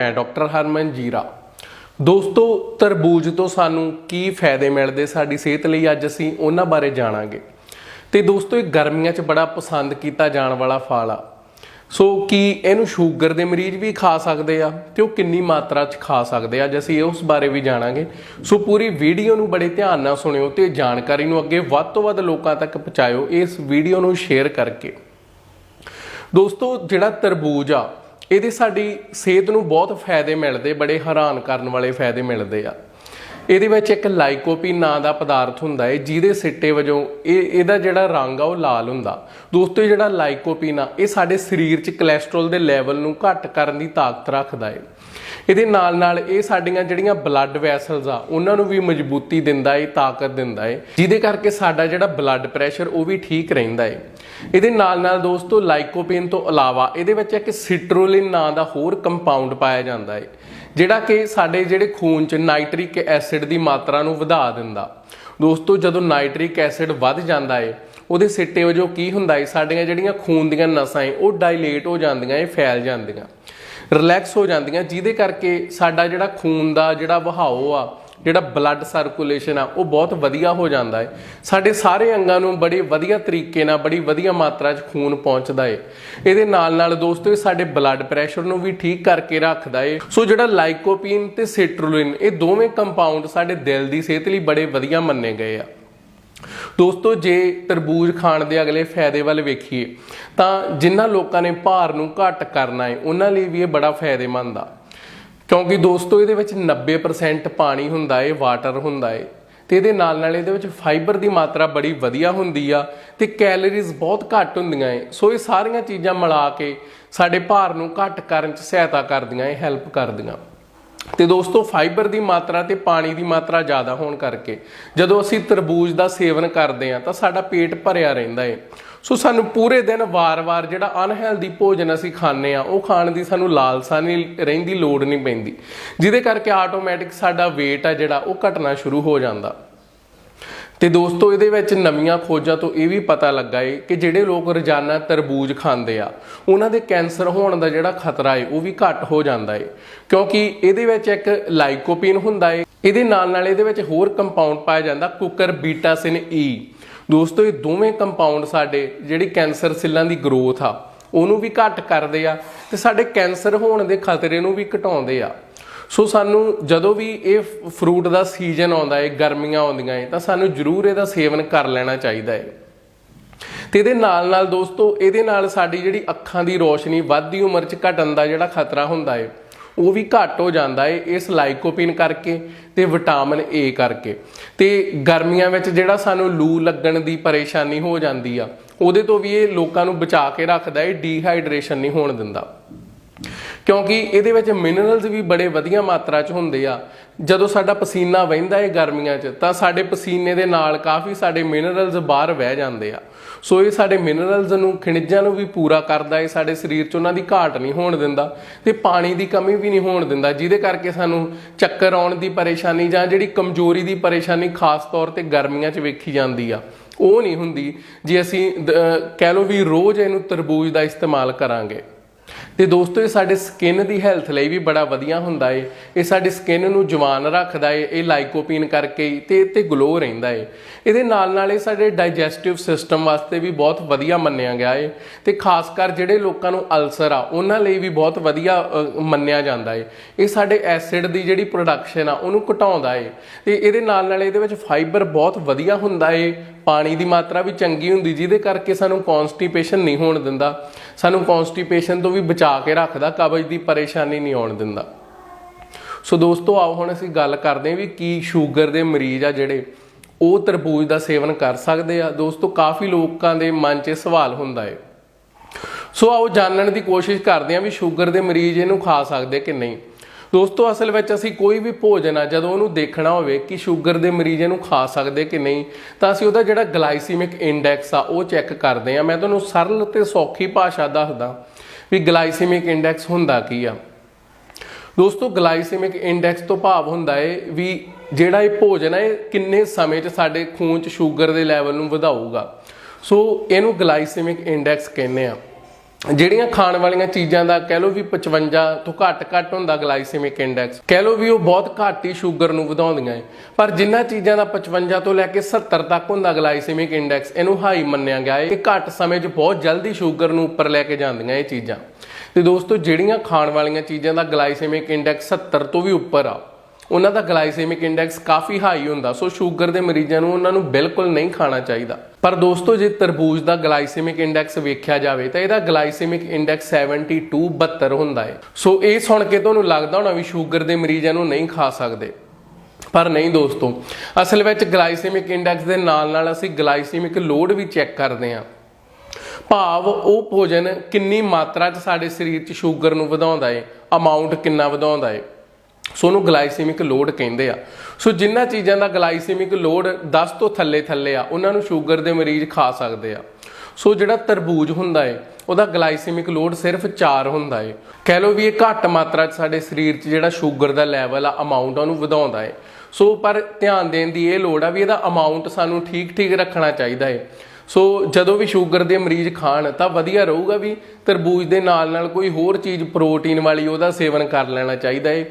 ਮੈਂ ਡਾਕਟਰ ਹਰਮਨ ਜੀਰਾ। ਦੋਸਤੋ, ਤਰਬੂਜ ਤੋਂ ਸਾਨੂੰ ਕੀ ਫਾਇਦੇ ਮਿਲਦੇ? ਸਾਡੀ ਸਿਹਤ ਲਈ ਅੱਜ ਅਸੀਂ ਉਹਨਾਂ ਬਾਰੇ ਜਾਣਾਂਗੇ। ਤੇ ਦੋਸਤੋ, ਇਹ ਗਰਮੀਆਂ 'ਚ ਬੜਾ ਪਸੰਦ ਕੀਤਾ ਜਾਣ ਵਾਲਾ ਫਲ ਆ। ਸੋ ਕੀ ਇਹਨੂੰ ਸ਼ੂਗਰ ਦੇ ਮਰੀਜ਼ ਵੀ ਖਾ ਸਕਦੇ ਆ ਤੇ ਉਹ ਕਿੰਨੀ ਮਾਤਰਾ 'ਚ ਖਾ ਸਕਦੇ ਆ? ਅੱਜ ਅਸੀਂ ਉਸ ਬਾਰੇ ਵੀ ਜਾਣਾਂਗੇ। ਸੋ ਪੂਰੀ ਵੀਡੀਓ ਨੂੰ ਬੜੇ ਧਿਆਨ ਨਾਲ ਸੁਣਿਓ ਤੇ ਜਾਣਕਾਰੀ ਨੂੰ ਅੱਗੇ ਵੱਧ ਤੋਂ ਵੱਧ ਲੋਕਾਂ ਤੱਕ ਪਹੁੰਚਾਇਓ ਇਸ ਵੀਡੀਓ ਨੂੰ ਸ਼ੇਅਰ ਕਰਕੇ। ਦੋਸਤੋ, ਜਿਹੜਾ ਤਰਬੂਜ ਆ ਇਹਦੇ ਸਾਡੀ ਸਿਹਤ ਨੂੰ ਬਹੁਤ ਫਾਇਦੇ ਮਿਲਦੇ, ਬੜੇ ਹੈਰਾਨ ਕਰਨ ਵਾਲੇ ਫਾਇਦੇ ਮਿਲਦੇ ਆ। ਇਹਦੇ ਵਿੱਚ ਇੱਕ ਲਾਈਕੋਪੀਨ ਨਾਂ ਦਾ ਪਦਾਰਥ ਹੁੰਦਾ ਹੈ ਜਿਹਦੇ ਸਿੱਟੇ ਵਜੋਂ ਇਹ, ਇਹਦਾ ਜਿਹੜਾ ਰੰਗ ਆ ਉਹ ਲਾਲ ਹੁੰਦਾ। ਦੋਸਤੋ ਜਿਹੜਾ ਲਾਈਕੋਪੀਨ ਆ, ਇਹ ਸਾਡੇ ਸਰੀਰ 'ਚ ਕੋਲੇਸਟ੍ਰੋਲ ਦੇ ਲੈਵਲ ਨੂੰ ਘੱਟ ਕਰਨ ਦੀ ਤਾਕਤ ਰੱਖਦਾ ਹੈ ਇਹਦੇ ਨਾਲ ਨਾਲ ਇਹ ਸਾਡੀਆਂ ਜਿਹੜੀਆਂ ਬਲੱਡ ਵੈਸਲਸ ਆ, ਉਹਨਾਂ ਨੂੰ ਵੀ ਮਜ਼ਬੂਤੀ ਦਿੰਦਾ ਏ, ਤਾਕਤ ਦਿੰਦਾ ਏ। ਜਿਹਦੇ ਕਰਕੇ ਸਾਡਾ ਜਿਹੜਾ ਬਲੱਡ ਪ੍ਰੈਸ਼ਰ ਉਹ ਵੀ ਠੀਕ ਰਹਿੰਦਾ ਏ। ਇਹਦੇ ਨਾਲ ਨਾਲ ਦੋਸਤੋ ਲਾਈਕੋਪੀਨ ਤੋਂ ਇਲਾਵਾ ਇਹਦੇ ਵਿੱਚ ਇੱਕ ਸਿਟਰੋਲਿਨ ਨਾਂ ਦਾ ਹੋਰ ਕੰਪਾਊਂਡ ਪਾਇਆ ਜਾਂਦਾ ਹੈ ਜਿਹੜਾ ਕਿ ਸਾਡੇ ਜਿਹੜੇ ਖੂਨ 'ਚ ਨਾਈਟ੍ਰਿਕ ਐਸਿਡ ਦੀ ਮਾਤਰਾ ਨੂੰ ਵਧਾ ਦਿੰਦਾ। ਦੋਸਤੋ, ਜਦੋਂ ਨਾਈਟ੍ਰਿਕ ਐਸਿਡ ਵੱਧ ਜਾਂਦਾ ਏ, ਉਹਦੇ ਸਿੱਟੇ ਵਜੋਂ ਕੀ ਹੁੰਦਾ ਹੈ ਸਾਡੀਆਂ ਜਿਹੜੀਆਂ ਖੂਨ ਦੀਆਂ ਨਸਾਂ ਏ, ਉਹ ਡਾਇਲੇਟ ਹੋ ਜਾਂਦੀਆਂ ਏ, ਫੈਲ ਜਾਂਦੀਆਂ। ਰਿਲੈਕਸ ਹੋ ਜਾਂਦੀਆਂ, ਜਿਹਦੇ ਕਰਕੇ ਸਾਡਾ ਜਿਹੜਾ ਖੂਨ ਦਾ, ਜਿਹੜਾ ਵਹਾਓ ਆ, ਜਿਹੜਾ ਬਲੱਡ ਸਰਕੂਲੇਸ਼ਨ ਆ, ਉਹ ਬਹੁਤ ਵਧੀਆ ਹੋ ਜਾਂਦਾ ਹੈ ਸਾਡੇ ਸਾਰੇ ਅੰਗਾਂ ਨੂੰ ਬੜੇ ਵਧੀਆ ਤਰੀਕੇ ਨਾਲ, ਬੜੀ ਵਧੀਆ ਮਾਤਰਾ 'ਚ ਖੂਨ ਪਹੁੰਚਦਾ ਹੈ ਇਹਦੇ ਨਾਲ ਨਾਲ ਦੋਸਤੋ, ਇਹ ਸਾਡੇ ਬਲੱਡ ਪ੍ਰੈਸ਼ਰ ਨੂੰ ਵੀ ਠੀਕ ਕਰਕੇ ਰੱਖਦਾ ਹੈ ਸੋ ਜਿਹੜਾ ਲਾਈਕੋਪੀਨ ਤੇ ਸਿਟਰੁਲਿਨ ਇਹ ਦੋਵੇਂ ਕੰਪਾਊਂਡ ਸਾਡੇ ਦਿਲ ਦੀ ਸਿਹਤ ਲਈ ਬੜੇ ਵਧੀਆ ਮੰਨੇ ਗਏ ਆ। ਦੋਸਤੋ, ਜੇ ਤਰਬੂਜ ਖਾਣ ਦੇ ਅਗਲੇ ਫਾਇਦੇ ਵੱਲ ਵੇਖੀਏ, ਤਾਂ ਜਿਨ੍ਹਾਂ ਲੋਕਾਂ ਨੇ ਭਾਰ ਨੂੰ ਘੱਟ ਕਰਨਾ ਹੈ, ਉਹਨਾਂ ਲਈ ਵੀ ਇਹ ਬੜਾ ਫਾਇਦੇਮੰਦ ਆ। ਕਿਉਂਕਿ ਦੋਸਤੋ, ਇਹਦੇ ਵਿੱਚ 90% ਪਾਣੀ ਹੁੰਦਾ ਏ ਵਾਟਰ ਹੁੰਦਾ ਏ ਤੇ ਇਹਦੇ ਨਾਲ ਨਾਲ ਇਹਦੇ ਵਿੱਚ ਫਾਈਬਰ ਦੀ ਮਾਤਰਾ ਬੜੀ ਵਧੀਆ ਹੁੰਦੀ ਆ, ਤੇ ਕੈਲਰੀਜ਼ ਬਹੁਤ ਘੱਟ ਹੁੰਦੀਆਂ ਏ ਸੋ ਇਹ ਸਾਰੀਆਂ ਚੀਜ਼ਾਂ ਮਿਲਾ ਕੇ ਸਾਡੇ ਭਾਰ ਨੂੰ ਘੱਟ ਕਰਨ 'ਚ ਸਹਾਇਤਾ ਕਰਦੀਆਂ ਏ ਹੈਲਪ ਕਰਦੀਆਂ। ਤੇ ਦੋਸਤੋ ਫਾਈਬਰ ਦੀ ਮਾਤਰਾ ਤੇ ਪਾਣੀ ਦੀ ਮਾਤਰਾ ਜ਼ਿਆਦਾ ਹੋਣ ਕਰਕੇ ਜਦੋਂ ਅਸੀਂ ਤਰਬੂਜ ਦਾ ਸੇਵਨ ਕਰਦੇ ਹਾਂ, ਤਾਂ ਸਾਡਾ ਪੇਟ ਭਰਿਆ ਰਹਿੰਦਾ ਏ। ਸੋ ਸਾਨੂੰ ਪੂਰੇ ਦਿਨ ਵਾਰ-ਵਾਰ ਜਿਹੜਾ ਅਨਹੈਲਦੀ ਭੋਜਨ ਅਸੀਂ ਖਾਂਦੇ ਆ ਉਹ ਖਾਣ ਦੀ ਸਾਨੂੰ ਲਾਲਸਾ ਨਹੀਂ ਰਹਿੰਦੀ ਲੋੜ ਨਹੀਂ ਪੈਂਦੀ। ਜਿਹਦੇ ਕਰਕੇ ਆਟੋਮੈਟਿਕ ਸਾਡਾ weight ਆ ਜਿਹੜਾ, ਉਹ ਘਟਣਾ ਸ਼ੁਰੂ ਹੋ ਜਾਂਦਾ। ਤੇ ਦੋਸਤੋ, ਇਹਦੇ ਵਿੱਚ ਨਵੀਆਂ ਖੋਜਾਂ ਤੋਂ ਇਹ ਵੀ ਪਤਾ ਲੱਗਾ ਏ ਕਿ ਜਿਹੜੇ ਲੋਕ ਰੋਜ਼ਾਨਾ ਤਰਬੂਜ ਖਾਂਦੇ ਆ, ਉਹਨਾਂ ਦੇ ਕੈਂਸਰ ਹੋਣ ਦਾ ਜਿਹੜਾ ਖਤਰਾ ਏ, ਉਹ ਵੀ ਘੱਟ ਹੋ ਜਾਂਦਾ ਏ। ਕਿਉਂਕਿ ਇਹਦੇ ਵਿੱਚ ਇੱਕ ਲਾਈਕੋਪੀਨ ਹੁੰਦਾ ਏ, ਇਹਦੇ ਨਾਲ ਨਾਲ ਇਹਦੇ ਵਿੱਚ ਹੋਰ ਕੰਪਾਊਂਡ ਪਾਇਆ ਜਾਂਦਾ, ਕੁਕਰ ਬੀਟਾਸਿਨ ਈ e। ਦੋਸਤੋ, ਇਹ ਦੋਵੇਂ ਕੰਪਾਊਂਡ ਸਾਡੇ ਜਿਹੜੀ ਕੈਂਸਰ ਸੈੱਲਾਂ ਦੀ ਗਰੋਥ ਆ, ਉਹਨੂੰ ਵੀ ਘੱਟ ਕਰਦੇ ਆ ਤੇ ਸਾਡੇ ਕੈਂਸਰ ਹੋਣ ਦੇ ਖਤਰੇ ਨੂੰ ਵੀ ਘਟਾਉਂਦੇ ਆ। ਸੋ ਸਾਨੂੰ ਜਦੋਂ ਵੀ ਇਹ ਫਰੂਟ ਦਾ ਸੀਜ਼ਨ ਆਉਂਦਾ ਹੈ, ਗਰਮੀਆਂ ਆਉਂਦੀਆਂ ਹੈ, ਤਾਂ ਸਾਨੂੰ ਜ਼ਰੂਰ ਇਹਦਾ ਸੇਵਨ ਕਰ ਲੈਣਾ ਚਾਹੀਦਾ ਹੈ। ਤੇ ਇਹਦੇ ਨਾਲ ਨਾਲ ਦੋਸਤੋ, ਇਹਦੇ ਨਾਲ ਸਾਡੀ ਜਿਹੜੀ ਅੱਖਾਂ ਦੀ ਰੋਸ਼ਨੀ ਵੱਧਦੀ ਉਮਰ 'ਚ ਘਟਣ ਦਾ ਜਿਹੜਾ ਖਤਰਾ ਹੁੰਦਾ ਹੈ, ਉਹ ਵੀ ਘੱਟ ਹੋ ਜਾਂਦਾ ਏ ਇਸ ਲਾਈਕੋਪੀਨ ਕਰਕੇ ਤੇ ਵਿਟਾਮਿਨ ਏ ਕਰਕੇ। ਤੇ ਗਰਮੀਆਂ ਵਿੱਚ ਜਿਹੜਾ ਸਾਨੂੰ ਲੂ ਲੱਗਣ ਦੀ ਪਰੇਸ਼ਾਨੀ ਹੋ ਜਾਂਦੀ ਆ, ਉਹਦੇ ਤੋਂ ਵੀ ਇਹ ਲੋਕਾਂ ਨੂੰ ਬਚਾ ਕੇ ਰੱਖਦਾ ਏ ਡੀਹਾਈਡਰੇਸ਼ਨ ਨਹੀਂ ਹੋਣ ਦਿੰਦਾ। ਕਿਉਂਕਿ ਇਹਦੇ ਵਿੱਚ ਮਿਨਰਲਸ ਵੀ ਬੜੇ ਵਧੀਆ ਮਾਤਰਾ 'ਚ ਹੁੰਦੇ ਆ। ਜਦੋਂ ਸਾਡਾ ਪਸੀਨਾ ਵਹਿੰਦਾ ਹੈ ਗਰਮੀਆਂ 'ਚ, ਤਾਂ ਸਾਡੇ ਪਸੀਨੇ ਦੇ ਨਾਲ ਕਾਫੀ ਸਾਡੇ ਮਿਨਰਲਸ ਬਾਹਰ ਵਹਿ ਜਾਂਦੇ ਆ। ਸੋ ਇਹ ਸਾਡੇ ਮਿਨਰਲਸ ਨੂੰ, ਖਣਿਜਾਂ ਨੂੰ ਵੀ ਪੂਰਾ ਕਰਦਾ ਹੈ ਸਾਡੇ ਸਰੀਰ 'ਚ ਉਹਨਾਂ ਦੀ ਘਾਟ ਨਹੀਂ ਹੋਣ ਦਿੰਦਾ ਤੇ ਪਾਣੀ ਦੀ ਕਮੀ ਵੀ ਨਹੀਂ ਹੋਣ ਦਿੰਦਾ, ਜਿਹਦੇ ਕਰਕੇ ਸਾਨੂੰ ਚੱਕਰ ਆਉਣ ਦੀ ਪਰੇਸ਼ਾਨੀ ਜਾਂ ਜਿਹੜੀ ਕਮਜ਼ੋਰੀ ਦੀ ਪਰੇਸ਼ਾਨੀ ਖਾਸ ਤੌਰ ਤੇ ਗਰਮੀਆਂ 'ਚ ਵੇਖੀ ਜਾਂਦੀ ਆ, ਉਹ ਨਹੀਂ ਹੁੰਦੀ। ਜੇ ਅਸੀਂ ਦ- ਕਹਿ ਲਓ ਵੀ ਰੋਜ਼ ਇਹਨੂੰ ਤਰਬੂਜ ਦਾ ਇਸਤੇਮਾਲ ਕਰਾਂਗੇ। ਤੇ ਦੋਸਤੋ, ਇਹ ਸਾਡੇ ਸਕਿਨ ਦੀ ਹੈਲਥ ਲਈ ਵੀ ਬੜਾ ਵਧੀਆ ਹੁੰਦਾ ਏ। ਇਹ ਸਾਡੀ ਸਕਿਨ ਨੂੰ ਜਵਾਨ ਰੱਖਦਾ ਏ, ਇਹ ਲਾਈਕੋਪੀਨ ਕਰਕੇ ਹੀ ਤੇ ਤੇ ਗਲੋ ਰਹਿੰਦਾ ਏ। ਇਹਦੇ ਨਾਲ ਨਾਲ ਇਹ ਸਾਡੇ ਡਾਈਜੈਸਟਿਵ ਸਿਸਟਮ ਵਾਸਤੇ ਵੀ ਬਹੁਤ ਵਧੀਆ ਮੰਨਿਆ ਗਿਆ ਏ। ਤੇ ਖਾਸ ਕਰ ਜਿਹੜੇ ਲੋਕਾਂ ਨੂੰ ਅਲਸਰ ਆ, ਉਹਨਾਂ ਲਈ ਵੀ ਬਹੁਤ ਵਧੀਆ ਮੰਨਿਆ ਜਾਂਦਾ ਏ। ਇਹ ਸਾਡੇ ਐਸਿਡ ਦੀ ਜਿਹੜੀ ਪ੍ਰੋਡਕਸ਼ਨ ਆ, ਉਹਨੂੰ ਘਟਾਉਂਦਾ ਏ। ਤੇ ਇਹਦੇ ਨਾਲ ਨਾਲ ਇਹਦੇ ਵਿੱਚ ਫਾਈਬਰ ਬਹੁਤ ਵਧੀਆ ਹੁੰਦਾ ਏ। ਪਾਣੀ ਦੀ ਮਾਤਰਾ ਵੀ ਚੰਗੀ ਹੁੰਦੀ, ਜਿਹਦੇ ਕਰਕੇ ਸਾਨੂੰ ਕਨਸਟੀਪੇਸ਼ਨ ਨਹੀਂ ਹੋਣ ਦਿੰਦਾ। ਸਾਨੂੰ ਕਨਸਟੀਪੇਸ਼ਨ ਤੋਂ ਵੀ ਬਚਾ ਕੇ ਰੱਖਦਾ, ਕਬਜ਼ ਦੀ ਪਰੇਸ਼ਾਨੀ ਨਹੀਂ ਆਉਣ ਦਿੰਦਾ। ਸੋ ਦੋਸਤੋ, ਆਓ ਹੁਣ ਅਸੀਂ ਗੱਲ ਕਰਦੇ ਹਾਂ ਵੀ ਕੀ ਸ਼ੂਗਰ ਦੇ ਮਰੀਜ਼ ਆ ਜਿਹੜੇ, ਉਹ ਤਰਬੂਜ ਦਾ ਸੇਵਨ ਕਰ ਸਕਦੇ ਆ। ਦੋਸਤੋ, ਕਾਫੀ ਲੋਕਾਂ ਦੇ ਮਨ 'ਚ ਸਵਾਲ ਹੁੰਦਾ ਏ। ਸੋ ਆਓ ਜਾਣਨ ਦੀ ਕੋਸ਼ਿਸ਼ ਕਰਦੇ ਹਾਂ ਵੀ ਸ਼ੂਗਰ ਦੇ ਮਰੀਜ਼ ਇਹਨੂੰ ਖਾ ਸਕਦੇ ਕਿ ਨਹੀਂ। ਦੋਸਤੋ, ਅਸਲ ਵਿੱਚ ਅਸੀਂ ਕੋਈ ਵੀ ਭੋਜਨ ਆ, ਜਦੋਂ ਉਹਨੂੰ ਦੇਖਣਾ ਹੋਵੇ ਕਿ ਸ਼ੂਗਰ ਦੇ ਮਰੀਜ਼ ਇਹਨੂੰ ਖਾ ਸਕਦੇ ਕਿ ਨਹੀਂ, ਤਾਂ ਅਸੀਂ ਉਹਦਾ ਜਿਹੜਾ ਗਲਾਈਸੀਮਿਕ ਇੰਡੈਕਸ ਆ, ਉਹ ਚੈੱਕ ਕਰਦੇ ਆ ਮੈਂ ਤੁਹਾਨੂੰ ਸਰਲ ਤੇ ਸੌਖੀ ਭਾਸ਼ਾ ਦੱਸਦਾ ਵੀ ਗਲਾਈਸੀਮਿਕ ਇੰਡੈਕਸ ਹੁੰਦਾ ਕੀ ਆ। ਦੋਸਤੋ, ਗਲਾਈਸੀਮਿਕ ਇੰਡੈਕਸ ਤੋਂ ਭਾਵ ਹੁੰਦਾ ਏ ਵੀ ਜਿਹੜਾ ਇਹ ਭੋਜਨ ਹੈ ਇਹ ਕਿੰਨੇ ਸਮੇਂ 'ਚ ਸਾਡੇ ਖੂਨ 'ਚ ਸ਼ੂਗਰ ਦੇ ਲੈਵਲ ਨੂੰ ਵਧਾਊਗਾ। ਸੋ, ਇਹਨੂੰ ਗਲਾਈਸੀਮਿਕ ਇੰਡੈਕਸ ਕਹਿੰਦੇ ਆ ਜਿਹੜੀਆਂ ਖਾਣ ਵਾਲੀਆਂ ਚੀਜ਼ਾਂ ਦਾ ਕਹਿ ਲਓ ਵੀ 55 ਤੋਂ ਘੱਟ ਘੱਟ ਹੁੰਦਾ ਗਲਾਈਸੈਮਿਕ ਇੰਡੈਕਸ, ਕਹਿ ਲਓ ਵੀ ਉਹ ਬਹੁਤ ਘੱਟ ਹੀ ਸ਼ੂਗਰ ਨੂੰ ਵਧਾਉਂਦੀਆਂ ਹੈ ਪਰ ਜਿਨ੍ਹਾਂ ਚੀਜ਼ਾਂ ਦਾ 55 ਤੋਂ ਲੈ ਕੇ 70 ਤੱਕ ਹੁੰਦਾ ਗਲਾਈਸੈਮਿਕ ਇੰਡੈਕਸ, ਇਹਨੂੰ ਹਾਈ ਮੰਨਿਆ ਗਿਆ ਹੈ ਇਹ ਘੱਟ ਸਮੇਂ 'ਚ ਬਹੁਤ ਜਲਦੀ ਸ਼ੂਗਰ ਨੂੰ ਉੱਪਰ ਲੈ ਕੇ ਜਾਂਦੀਆਂ ਇਹ ਚੀਜ਼ਾਂ। ਤੇ ਦੋਸਤੋ, ਜਿਹੜੀਆਂ ਖਾਣ ਵਾਲੀਆਂ ਚੀਜ਼ਾਂ ਦਾ ਗਲਾਈਸੈਮਿਕ ਇੰਡੈਕਸ 70 ਤੋਂ ਵੀ ਉੱਪਰ ਆ ਉਹਨਾਂ ਦਾ ਗਲਾਈਸੈਮਿਕ ਇੰਡੈਕਸ ਕਾਫੀ ਹਾਈ ਹੁੰਦਾ, ਸੋ ਸ਼ੂਗਰ ਦੇ ਮਰੀਜ਼ਾਂ ਨੂੰ ਉਹਨਾਂ ਨੂੰ ਬਿਲਕੁਲ ਨਹੀਂ ਖਾਣਾ ਚਾਹੀਦਾ। ਪਰ ਦੋਸਤੋ, ਜੇ ਤਰਬੂਜ ਦਾ ਗਲਾਈਸੈਮਿਕ ਇੰਡੈਕਸ ਵੇਖਿਆ ਜਾਵੇ, ਤਾਂ ਇਹਦਾ ਗਲਾਈਸੈਮਿਕ ਇੰਡੈਕਸ 72 72 ਹੁੰਦਾ ਹੈ। ਸੋ ਇਹ ਸੁਣ ਕੇ ਤੁਹਾਨੂੰ ਲੱਗਦਾ ਹੋਣਾ ਵੀ ਸ਼ੂਗਰ ਦੇ ਮਰੀਜ਼ਾਂ ਨੂੰ ਨਹੀਂ ਖਾ ਸਕਦੇ। ਪਰ ਨਹੀਂ ਦੋਸਤੋ, ਅਸਲ ਵਿੱਚ ਗਲਾਈਸੈਮਿਕ ਇੰਡੈਕਸ ਦੇ ਨਾਲ ਨਾਲ ਅਸੀਂ ਗਲਾਈਸੈਮਿਕ ਲੋਡ ਵੀ ਚੈੱਕ ਕਰਦੇ ਹਾਂ। ਭਾਵ ਉਹ ਭੋਜਨ ਕਿੰਨੀ ਮਾਤਰਾ 'ਚ ਸਾਡੇ ਸਰੀਰ 'ਚ ਸ਼ੂਗਰ ਨੂੰ ਵਧਾਉਂਦਾ ਏ ਅਮਾਉਂਟ ਕਿੰਨਾ ਵਧਾਉਂਦਾ ਏ ਸੋ ਉਹਨੂੰ ਗਲਾਈਸੀਮਿਕ ਲੋਡ ਕਹਿੰਦੇ ਆ। ਸੋ ਜਿੰਨਾ ਚੀਜ਼ਾਂ ਦਾ ਗਲਾਈਸੀਮਿਕ ਲੋਡ 10 ਤੋਂ ਥੱਲੇ ਥੱਲੇ ਆ, ਉਹਨਾਂ ਨੂੰ ਸ਼ੂਗਰ ਦੇ ਮਰੀਜ਼ ਖਾ ਸਕਦੇ ਆ। ਸੋ ਜਿਹੜਾ ਤਰਬੂਜ ਹੁੰਦਾ ਏ, ਉਹਦਾ ਗਲਾਈਸੀਮਿਕ ਲੋਡ ਸਿਰਫ 4 ਹੁੰਦਾ ਏ। ਕਹਿ ਲਓ ਵੀ ਇਹ ਘੱਟ ਮਾਤਰਾ 'ਚ ਸਾਡੇ ਸਰੀਰ 'ਚ ਜਿਹੜਾ ਸ਼ੂਗਰ ਦਾ ਲੈਵਲ ਆ ਅਮਾਉਂਟ ਉਹਨੂੰ ਵਧਾਉਂਦਾ ਏ। ਸੋ ਪਰ ਧਿਆਨ ਦੇਣ ਦੀ ਇਹ ਲੋੜ ਆ ਵੀ ਇਹਦਾ ਅਮਾਉਂਟ ਸਾਨੂੰ ਠੀਕ ਠੀਕ ਰੱਖਣਾ ਚਾਹੀਦਾ ਹੈ ਸੋ ਜਦੋਂ ਵੀ ਸ਼ੂਗਰ ਦੇ ਮਰੀਜ਼ ਖਾਣ, ਤਾਂ ਵਧੀਆ ਰਹੂਗਾ ਵੀ ਤਰਬੂਜ ਦੇ ਨਾਲ ਨਾਲ ਕੋਈ ਹੋਰ ਚੀਜ਼, ਪ੍ਰੋਟੀਨ ਵਾਲੀ ਉਹਦਾ ਸੇਵਨ ਕਰ ਲੈਣਾ ਚਾਹੀਦਾ ਏ।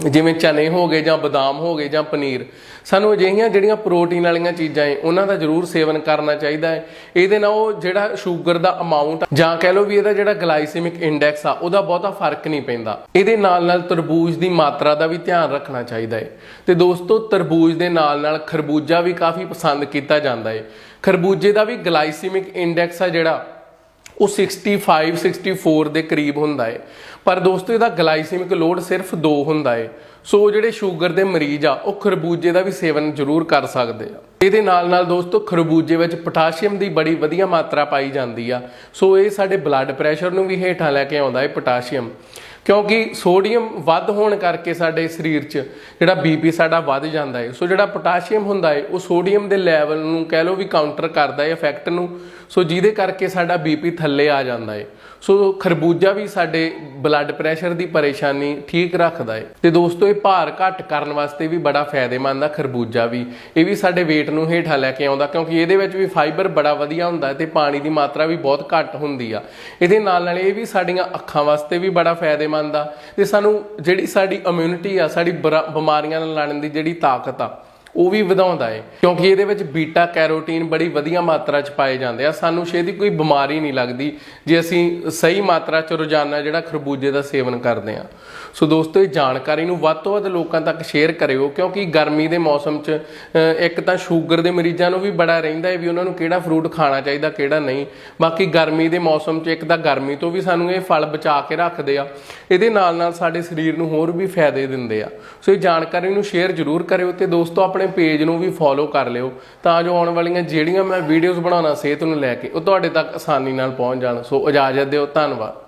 ਜਿਵੇਂ ਚਨੇ ਹੋ ਗਏ ਜਾਂ ਬਦਾਮ ਹੋ ਗਏ ਜਾਂ ਪਨੀਰ, ਸਾਨੂੰ ਅਜਿਹੀਆਂ ਜਿਹੜੀਆਂ ਪ੍ਰੋਟੀਨ ਵਾਲੀਆਂ ਚੀਜ਼ਾਂ ਏ, ਉਹਨਾਂ ਦਾ ਜ਼ਰੂਰ ਸੇਵਨ ਕਰਨਾ ਚਾਹੀਦਾ ਹੈ ਇਹਦੇ ਨਾਲ ਉਹ ਜਿਹੜਾ ਸ਼ੂਗਰ ਦਾ ਅਮਾਉਂਟ ਜਾਂ ਕਹਿ ਲਓ ਵੀ ਇਹਦਾ ਜਿਹੜਾ ਗਲਾਈਸੈਮਿਕ ਇੰਡੈਕਸ ਆ, ਉਹਦਾ ਬਹੁਤਾ ਫ਼ਰਕ ਨਹੀਂ ਪੈਂਦਾ। ਇਹਦੇ ਨਾਲ ਨਾਲ ਤਰਬੂਜ ਦੀ ਮਾਤਰਾ ਦਾ ਵੀ ਧਿਆਨ ਰੱਖਣਾ ਚਾਹੀਦਾ ਹੈ ਤੇ ਦੋਸਤੋ, ਤਰਬੂਜ ਦੇ ਨਾਲ ਨਾਲ ਖਰਬੂਜਾ ਵੀ ਕਾਫੀ ਪਸੰਦ ਕੀਤਾ ਜਾਂਦਾ ਹੈ ਖਰਬੂਜੇ ਦਾ ਵੀ ਗਲਾਈਸੈਮਿਕ ਇੰਡੈਕਸ ਆ ਜਿਹੜਾ ਉਹ 65 64 ਦੇ ਕਰੀਬ ਹੁੰਦਾ ਹੈ ਪਰ ਦੋਸਤੋ, ਇਹਦਾ ਗਲਾਈਸੀਮਿਕ ਲੋਡ ਸਿਰਫ 2 ਹੁੰਦਾ ਹੈ ਸੋ ਜਿਹੜੇ ਸ਼ੂਗਰ ਦੇ ਮਰੀਜ਼ ਆ, ਉਹ ਖਰਬੂਜੇ ਦਾ ਵੀ ਸੇਵਨ ਜ਼ਰੂਰ ਕਰ ਸਕਦੇ ਆ। ਇਹਦੇ ਨਾਲ ਨਾਲ ਦੋਸਤੋ, ਖਰਬੂਜੇ ਵਿੱਚ ਪੋਟਾਸ਼ੀਅਮ ਦੀ ਬੜੀ ਵਧੀਆ ਮਾਤਰਾ ਪਾਈ ਜਾਂਦੀ ਆ। ਸੋ ਇਹ ਸਾਡੇ ਬਲੱਡ ਪ੍ਰੈਸ਼ਰ ਨੂੰ ਵੀ ਹੇਠਾਂ ਲੈ ਕੇ ਆਉਂਦਾ ਹੈ ਪੋਟਾਸ਼ੀਅਮ। ਕਿਉਂਕਿ ਸੋਡੀਅਮ ਵੱਧ ਹੋਣ ਕਰਕੇ ਸਾਡੇ ਸਰੀਰ 'ਚ ਜਿਹੜਾ ਬੀਪੀ ਸਾਡਾ ਵੱਧ ਜਾਂਦਾ ਹੈ ਸੋ ਜਿਹੜਾ ਪੋਟਾਸ਼ੀਅਮ ਹੁੰਦਾ ਹੈ ਉਹ ਸੋਡੀਅਮ ਦੇ ਲੈਵਲ ਨੂੰ ਕਹਿ ਲਓ ਵੀ ਕਾਊਂਟਰ ਕਰਦਾ ਹੈ ਇਫੈਕਟ ਨੂੰ। ਸੋ ਜਿਹਦੇ ਕਰਕੇ ਸਾਡਾ ਬੀਪੀ ਥੱਲੇ ਆ ਜਾਂਦਾ ਹੈ ਸੋ ਖਰਬੂਜਾ ਵੀ ਸਾਡੇ ਬਲੱਡ ਪ੍ਰੈਸ਼ਰ ਦੀ ਪਰੇਸ਼ਾਨੀ ਠੀਕ ਰੱਖਦਾ ਹੈ ਤੇ ਦੋਸਤੋ, ਇਹ ਭਾਰ ਘੱਟ ਕਰਨ ਵਾਸਤੇ ਵੀ ਬੜਾ ਫਾਇਦੇਮੰਦ ਆ ਖਰਬੂਜਾ ਵੀ। ਇਹ ਵੀ ਸਾਡੇ weight ਨੂੰ ਹੇਠਾਂ ਲੈ ਕੇ ਆਉਂਦਾ, ਕਿਉਂਕਿ ਇਹਦੇ ਵਿੱਚ ਵੀ ਫਾਈਬਰ ਬੜਾ ਵਧੀਆ ਹੁੰਦਾ ਹੈ ਤੇ ਪਾਣੀ ਦੀ ਮਾਤਰਾ ਵੀ ਬਹੁਤ ਘੱਟ ਹੁੰਦੀ ਆ। ਇਹਦੇ ਨਾਲ ਨਾਲ ਇਹ ਵੀ ਸਾਡੀਆਂ ਅੱਖਾਂ ਵਾਸਤੇ ਵੀ ਬੜਾ ਫਾਇਦੇਮੰਦ ਆ। ਤੇ ਸਾਨੂੰ ਜਿਹੜੀ ਸਾਡੀ ਇਮਿਊਨਿਟੀ ਆ, ਸਾਡੀ ਬਰਾ- ਬਿਮਾਰੀਆਂ ਨਾਲ ਲੜਨ ਦੀ ਜਿਹੜੀ ਤਾਕਤ ਆ ਉਹ ਵੀ ਵਧਾਉਂਦਾ ਏ। ਕਿਉਂਕਿ ਇਹਦੇ ਵਿੱਚ ਬੀਟਾ ਕੈਰੋਟੀਨ ਬੜੀ ਵਧੀਆ ਮਾਤਰਾ 'ਚ ਪਾਏ ਜਾਂਦੇ ਆ। ਸਾਨੂੰ ਛੇਤੀ ਕੋਈ ਬਿਮਾਰੀ ਨਹੀਂ ਲੱਗਦੀ ਜੇ ਅਸੀਂ ਸਹੀ ਮਾਤਰਾ 'ਚ ਰੋਜ਼ਾਨਾ ਜਿਹੜਾ ਖਰਬੂਜੇ ਦਾ ਸੇਵਨ ਕਰਦੇ ਆ। ਸੋ ਦੋਸਤੋ, ਇਹ ਜਾਣਕਾਰੀ ਨੂੰ ਵੱਧ ਤੋਂ ਵੱਧ ਲੋਕਾਂ ਤੱਕ ਸ਼ੇਅਰ ਕਰਿਓ, ਕਿਉਂਕਿ ਗਰਮੀ ਦੇ ਮੌਸਮ 'ਚ ਇੱਕ ਤਾਂ ਸ਼ੂਗਰ ਦੇ ਮਰੀਜ਼ਾਂ ਨੂੰ ਵੀ ਬੜਾ ਰਹਿੰਦਾ ਹੈ ਵੀ ਉਹਨਾਂ ਨੂੰ ਕਿਹੜਾ ਫਰੂਟ ਖਾਣਾ ਚਾਹੀਦਾ, ਕਿਹੜਾ ਨਹੀਂ। ਬਾਕੀ ਗਰਮੀ ਦੇ ਮੌਸਮ 'ਚ ਇੱਕ ਤਾਂ ਗਰਮੀ ਤੋਂ ਵੀ ਸਾਨੂੰ ਇਹ ਫਲ ਬਚਾ ਕੇ ਰੱਖਦੇ ਆ। ਇਹਦੇ ਨਾਲ ਨਾਲ ਸਾਡੇ ਸਰੀਰ ਨੂੰ ਹੋਰ ਵੀ ਫਾਇਦੇ ਦਿੰਦੇ ਆ। ਸੋ ਇਹ ਜਾਣਕਾਰੀ ਨੂੰ ਸ਼ੇਅਰ ਜ਼ਰੂਰ ਕਰਿਓ ਤੇ ਦੋਸਤੋ, ਆਪਣੇ ਪੇਜ ਨੂੰ ਵੀ ਫੋਲੋ ਕਰ ਲਿਓ, ਤਾਂ ਜੋ ਆਉਣ ਵਾਲੀਆਂ ਜਿਹੜੀਆਂ ਮੈਂ ਵੀਡੀਓਜ਼ ਬਣਾਉਣਾ, ਸਿਹਤ ਨੂੰ ਲੈ ਕੇ, ਉਹ ਤੁਹਾਡੇ ਤੱਕ ਆਸਾਨੀ ਨਾਲ ਪਹੁੰਚ ਜਾਣ। ਸੋ ਇਜਾਜ਼ਤ ਦਿਓ, ਧੰਨਵਾਦ।